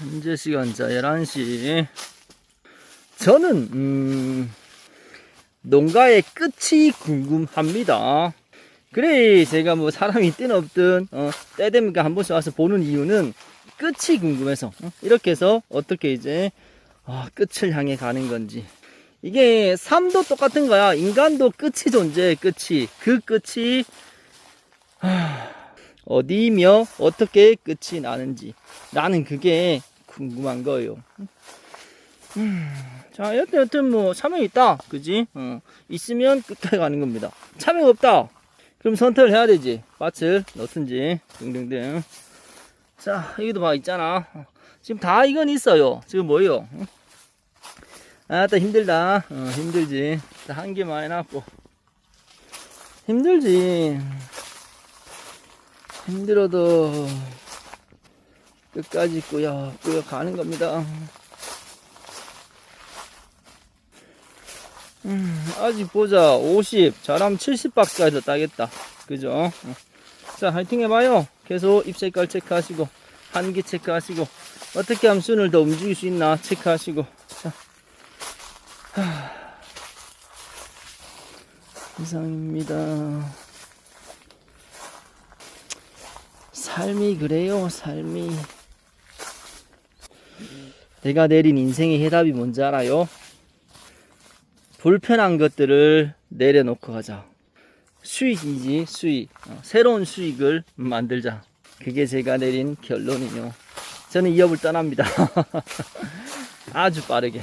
현재 시간 자 11시. 저는 음, 농가의 끝이 궁금합니다. 그래 제가 뭐 사람이 있든 없든 어, 때 되면 한 번씩 와서 보는 이유는 끝이 궁금해서 어, 이렇게 해서 어떻게 이제 아, 끝을 향해 가는 건지. 이게 삶도 똑같은 거야. 인간도 끝이 존재해 끝이. 그 끝이 하, 어디며 어떻게 끝이 나는지. 나는 그게 궁금한 거예요. 음, 자, 여튼 여튼 뭐 참여 있다, 그지? 어, 있으면 끝까지 가는 겁니다. 참여 없다. 그럼 선택을 해야 되지. 밭을 넣든지 등등등. 자, 여기도 봐 있잖아. 어, 지금 다 이건 있어요. 지금 뭐예요? 응? 아, 또 힘들다. 어, 힘들지. 한개 많이 났고 힘들지. 힘들어도 끝까지 꾸역꾸역 가는 겁니다. 음, 아직 보자. 50, 잘하면 70박스까지 따겠다. 그죠? 어. 자, 화이팅 해봐요. 계속 잎 색깔 체크하시고, 한기 체크하시고, 어떻게 하면 순을 더 움직일 수 있나 체크하시고. 자. 하. 이상입니다. 삶이 그래요, 삶이. 내가 내린 인생의 해답이 뭔지 알아요? 불편한 것들을 내려놓고 가자. 수익이지, 수익. 어, 새로운 수익을 만들자. 그게 제가 내린 결론이요. 저는 이 업을 떠납니다. 아주 빠르게.